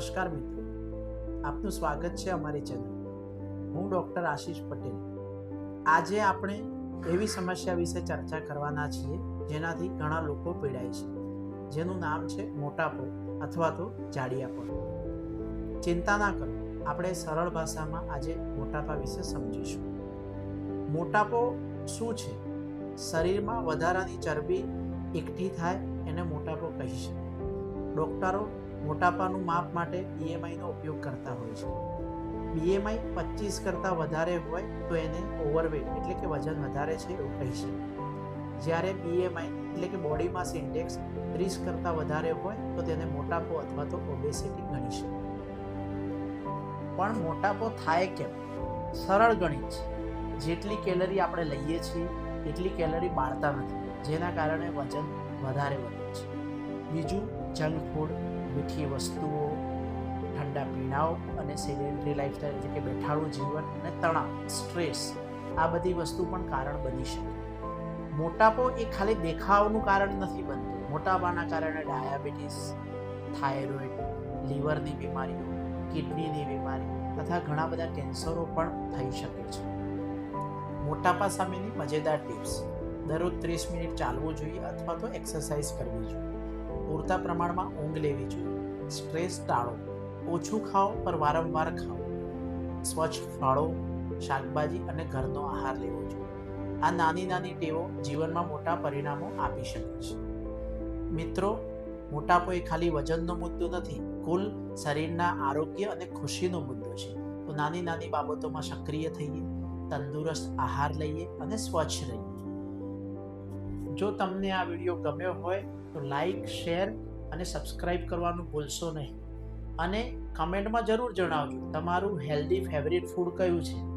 નમસ્કાર મિત્રો. આપનું સ્વાગત છે અમારી ચેનલ. હું ડૉક્ટર આશીષ પટેલ. આજે આપણે એવી સમસ્યા વિશે ચર્ચા કરવાના છીએ, જેનાથી ઘણા લોકો પીડાય છે. જેનું નામ છે મોટાપો અથવા તો જાડિયાપો ચિંતા ના કરો, આપણે સરળ ભાષામાં આજે મોટાપા વિશે સમજીશું. મોટાપો શું છે? શરીરમાં વધારાની ચરબી એકઠી થાય, એને મોટાપો કહી શકાય. ડૉક્ટરો મોટાપાનું માપ માટે બીએમઆઈનો ઉપયોગ કરતા હોય છે. બીએમઆઈ પચીસ કરતાં વધારે હોય તો એને ઓવરવેટ એટલે કે વજન વધારે છે એવું કહી છે જ્યારે બીએમઆઈ એટલે કે બોડી માસ ઇન્ડેક્સ ત્રીસ કરતાં વધારે હોય તો તેને મોટાપો અથવા તો ઓબેસિટી ગણી છે પણ મોટાપો થાય કેમ? સરળ ગણિત છે. જેટલી કેલરી આપણે લઈએ છીએ, એટલી કેલરી બાળતા નથી. જેના કારણે વજન વધારે વધે છે. બીજું જંક ફૂડ, મીઠી વસ્તુઓ, ઠંડા પીણાઓ અને સેડેન્ટરી લાઈફસ્ટાઈલ એટલે કે બેઠાડું જીવન અને તણાવ સ્ટ્રેસ આ બધી વસ્તુ પણ કારણ બની શકે. મોટાપો એ ખાલી દેખાવનું કારણ નથી બનતું. મોટાપાના કારણે ડાયાબિટીસ, થાઇરોઇડ, લીવરની બીમારીઓ, કિડનીની બીમારી તથા ઘણા બધા કેન્સરો પણ થઈ શકે છે. મોટાપા સામેની મજેદાર ટિપ્સ દરરોજ ત્રીસ મિનિટ ચાલવું જોઈએ અથવા તો એક્સરસાઇઝ કરવી જોઈએ. પૂરતા પ્રમાણમાં ઊંઘ લેવી જોઈએ. સ્ટ્રેસ ટાળો. ઓછું ખાઓ પર વારંવાર ખાઓ. સ્વચ્છ ફળો, શાકભાજી અને ઘરનો આહાર લેવો જોઈએ. આ નાની નાની ટેવો જીવનમાં મોટા પરિણામો આપી શકે છે. મિત્રો મોટાપો એ ખાલી વજનનો મુદ્દો નથી, કુલ શરીરના આરોગ્ય અને ખુશીનો મુદ્દો છે. તો નાની નાની બાબતોમાં સક્રિય થઈએ, તંદુરસ્ત આહાર લઈએ અને સ્વચ્છ રહીએ. જો તમને આ વીડિયો ગમ્યો હોય, તો લાઈક શેર અને સબસ્ક્રાઈબ કરવાનું ભૂલશો નહીં. અને કમેન્ટમાં જરૂર જણાવજો, તમારું હેલ્ધી ફેવરિટ ફૂડ કયું છે?